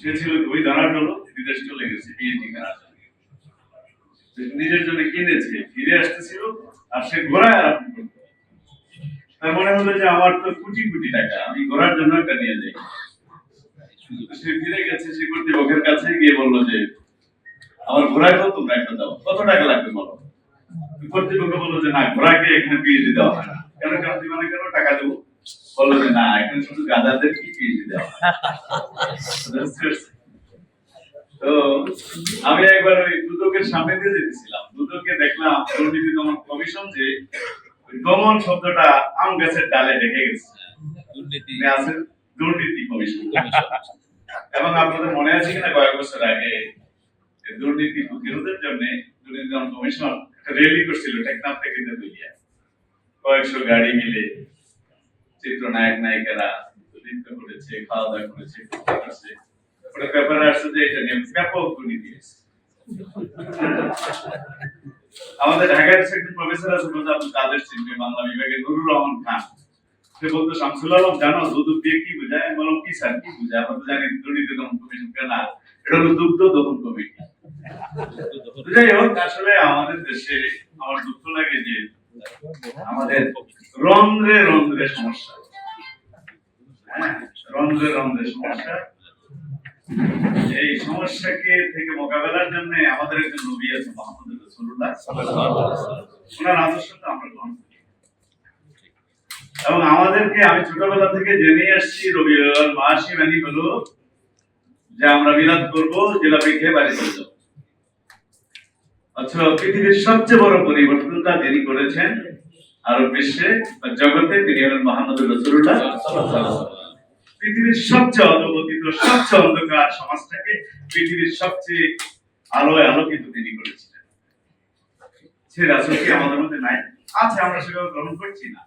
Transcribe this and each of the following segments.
সে ছিল ওই দাঁড়াট হলো বিদেশ চলে গেছে কেনার নিজের জন্য কিনেছে, ফিরে আসতেছিল, আর সে ঘোরায় আরম্ভ। তার মনে হলো যে আমার তো কোটি কোটি টাকা, আমি ঘোরার জন্য একটা নিয়ে যাই। সে ফিরে গেছে, সে কর্তৃপক্ষের কাছে গিয়ে বলল যে, আমার ঘোড়ায় কত তোমরা একটা দাও, কত টাকা লাগবে বলো? কর্তৃপক্ষ বলল যে, না, ঘোড়াকে এখানে পিএইচডি দেওয়া হয় কেন মানে কেন টাকা দেবো? বলল যে না এখানে শুধু গাদাদের কি পিএইচডি দেওয়া তো আমি একবার ওই দুদকের সামনে দিয়ে যেতেছিলাম। দুদকে দেখলাম দুর্নীতি দমন কমিশন যে দমন শব্দটা আম গাছের ডালে ঢেকে গেছে। দুর্নীতি। মানে আছে দুর্নীতি কমিশন। এবং আপনাদের মনে আছে কিনা কয়েক বছর আগে দুর্নীতি প্রতিরোধের জন্য দুর্নীতি দমন কমিশন একটা র্যালি করছিল টেকনাফ থেকে কয়েকশো গাড়ি মিলে নায়িকারা নৃত্য করেছে খাওয়া দাওয়া করেছে আসছে যে এটা নিয়ে ব্যাপক আমাদের ঢাকার প্রফেসর আছে আপনি তাদের চিনবে, বাংলা বিভাগে নুরুর রহমান খান। সে বলতো, শামসুল আলম, জানো দুধ দিয়ে কি বোঝায়? বললাম, কি স্যার, কি বোঝায়? আমরা তো জানি দুর্নীতি দমন কমিশন না এটা হলো দুগ্ধ দমন কমিটি। যাই হোক, আসলে আমাদের দেশে আমার দুঃখ লাগে যে আমাদের রন্ধ্রে রন্ধ্রে সমস্যা। এই সমস্যাকে থেকে মোকাবেলার জন্য আমাদের একজন নবী আছে মোহাম্মদ ওনার আমরা গ্রহণ এবং আমাদেরকে আমি ছোটবেলা থেকে জেনে আসছি, রবিউল মাসি মানে হলো যে আমরা বিলাদ করব জিলাপি খেয়ে বাড়ি চলে আচ্ছা পৃথিবীর সবচেয়ে বড় পরিবর্তনটা তিনি করেছেন আর বিশ্বে জগতে, তিনি হলেন মোহাম্মদ রসুল্লাহ পৃথিবীর সবচেয়ে অধপতিত সবচেয়ে অন্ধকার সমাজটাকে পৃথিবীর সবচেয়ে আলোয় আলোকিত তিনি করেছিলেন। সে রাসুল কি আমাদের মধ্যে নাই? আছে আমরা সেভাবে গ্রহণ করছি না।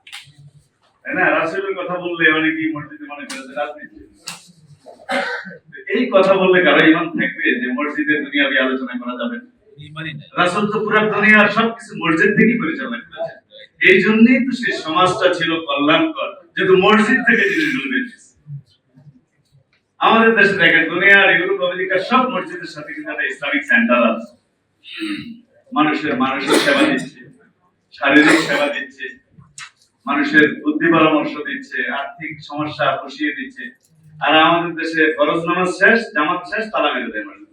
তাই না? রাসুলের কথা বললে অনেকেই মসজিদে মনে করে যে রাজনীতি। এই কথা বললে কারও ইমান থাকবে যে মসজিদে দুনিয়াবি আলোচনা করা যাবে রাসুল তো পুরো দুনিয়ার সবকিছু মসজিদ থেকেই পরিচালনা করেছেন। এই জন্যই তো সেই সমাজটা ছিল কল্যাণকর যেহেতু মসজিদ থেকে জিনিসগুলো বেরিয়েছে আমাদের দেশে দেখেন দুনিয়ার ইউরোপ, আমেরিকা সব মসজিদের সাথে কিন্তু একটা ইসলামিক সেন্টার আছে। মানুষের মানসিক সেবা দিচ্ছে, শারীরিক সেবা দিচ্ছে, মানুষের বুদ্ধি পরামর্শ দিচ্ছে, আর্থিক সমস্যা পুষিয়ে দিচ্ছে। আর আমাদের দেশে ফরজ নামাজ শেষ, জামাত শেষ, তালা মেরে দেয় মানুষ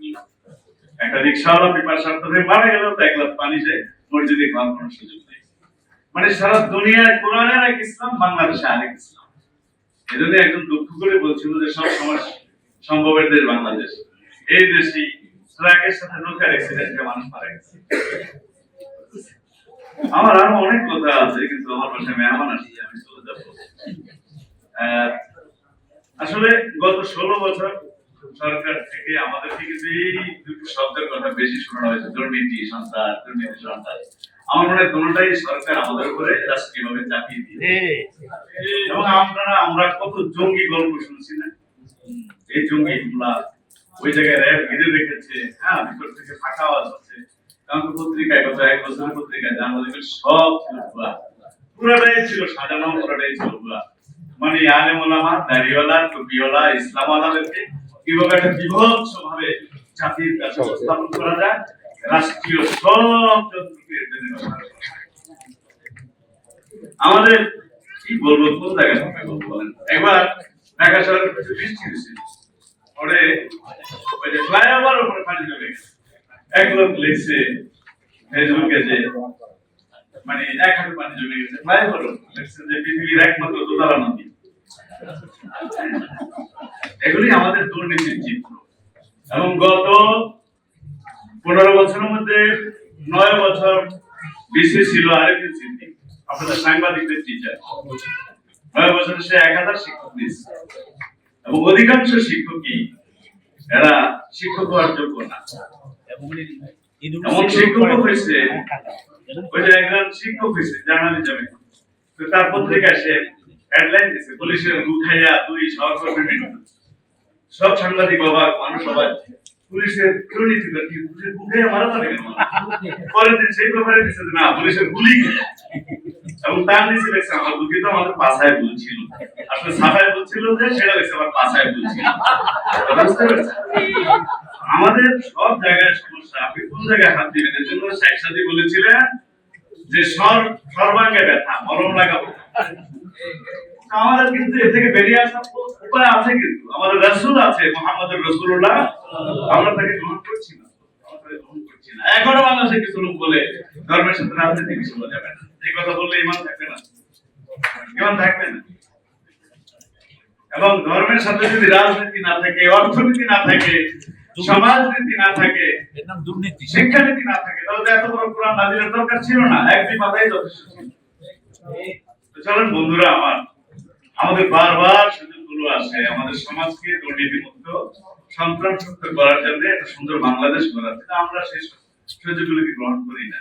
একটা রিক্সাওয়ালা পেপার স্বার্থ হয়ে মারা গেলেও তো এক গ্লাস পানি যায় মসজিদে খাওয়ার কোনো সুযোগ নেই। মানে সারা দুনিয়ায় কোরআনের এক ইসলাম, বাংলাদেশে আরেক ইসলাম। এজন্য একজন দুঃখ করে বলছিল যে সব সময় সম্ভবের দেশ বাংলাদেশ। এই দেশে ট্রাকের সাথে নৌকার অ্যাক্সিডেন্টে মানুষ মারা গেছে। আমার আরও অনেক কথা আছে, কিন্তু আমার বাসায় মেহমান আসছে আমি চলে যাব। আসলে গত ষোলো বছর সরকার থেকে আমাদের থেকে যে দুটো শব্দের কথা বেশি শোনা হয়েছে দুর্নীতি সন্ত্রাস দুর্নীতি সন্ত্রাস আমার মনে হয় কোনোটাই সরকার আমাদের উপরে রাষ্ট্রীয়ভাবে চাপিয়ে দিয়ে এবং আপনারা আমরা কত জঙ্গি গল্প শুনছি না? এই জঙ্গি হামলা ওই জায়গায় র্যাব ঘিরে রেখেছে হ্যাঁ ভিতর থেকে ফাঁকা আওয়াজ হচ্ছে। কারণ পত্রিকায় গত এক বছরের পত্রিকায় জানা যাবে সব ছিল ভুয়া পুরাটাই ছিল সাজানো পুরাটাই ছিল ভুয়া মানে আলেম ওলামা দাড়িওয়ালা টুপিওয়ালা ইসলাম আলাদেরকে কীভাবে একটা বিভৎস ভাবে জাতির কাছে উপস্থাপন করা যায় রাষ্ট্রীয় সব যন্ত্রকে। আমাদের কি বলব কোন জায়গা থেকে বলব বলেন? একবার ঢাকা শহরে কিছু বৃষ্টি হয়েছিল পরে ওই যে ফ্লাইওভার উপরে পানি জমে গেছে। এক লোক লিখছে ফেসবুকে যে মানে এক হাতে পানি জমে গেছে ফ্লাইওভার লিখছে যে পৃথিবীর একমাত্র দোতলা নদী। এগুলি আমাদের দুর্নীতির চিত্র। এবং গত পনেরো বছরের মধ্যে নয় বছর বিসি ছিল আরেকজন সিদ্দিক আপনাদের সাংবাদিকদের টিচার নয় বছরে সে এক হাজার শিক্ষক দিচ্ছে এবং অধিকাংশ শিক্ষকই এরা শিক্ষক হওয়ার যোগ্য না। এমন শিক্ষক হয়েছে, ওই যে একজন শিক্ষক হয়েছে, জার্নালিজমে। তো তার পত্রিকায় সে হেডলাইন দিছে সব মানুষ পুলিশের দুর্নীতি পুলিশের বুকে মারা যাবে পরের দিন সেই ব্যাপারে দিচ্ছে না, পুলিশের গুলি এবং তার নিচে আমার দুঃখিত আমাদের পাশায় আসলে সাফায় যে, সেটা আমার পাশায়? আমাদের সব জায়গায় সমস্যা। আপনি কোন জায়গায় হাত দিবেন? এর জন্য শেখ সাদি বলেছিলেন যে, সর, সর্বাঙ্গে ব্যথা মরম লাগাবো আমাদের কিন্তু এ থেকে বেরিয়ে আসার উপায় আছে কিন্তু আমাদের রসুল আছে রসুল্লাহ আমরা তাকে গ্রহণ করছি না। এখনও বাংলাদেশে কিছু লোক বলে ধর্মের সাথে রাজনীতি কিছু যাবে না। এই কথা বললে ইমান থাকবে না। ইমান থাকবে না। এবং ধর্মের সাথে যদি রাজনীতি না থাকে অর্থনীতি না থাকে সমাজনীতি না থাকে দুর্নীতি। শিক্ষানীতি না থাকে তাহলে এত বড় কোরআন নাজিলের দরকার ছিল না। একদিন মাথায় যথেষ্ট। চলেন বন্ধুরা, আমার আমাদের বারবার সুযোগগুলো আসে আমাদের সমাজকে দুর্নীতি মুক্ত সন্ত্রাস করার জন্য একটা সুন্দর বাংলাদেশ গড়ার। জন্য আমরা সেই সুযোগগুলোকে গ্রহণ করি না।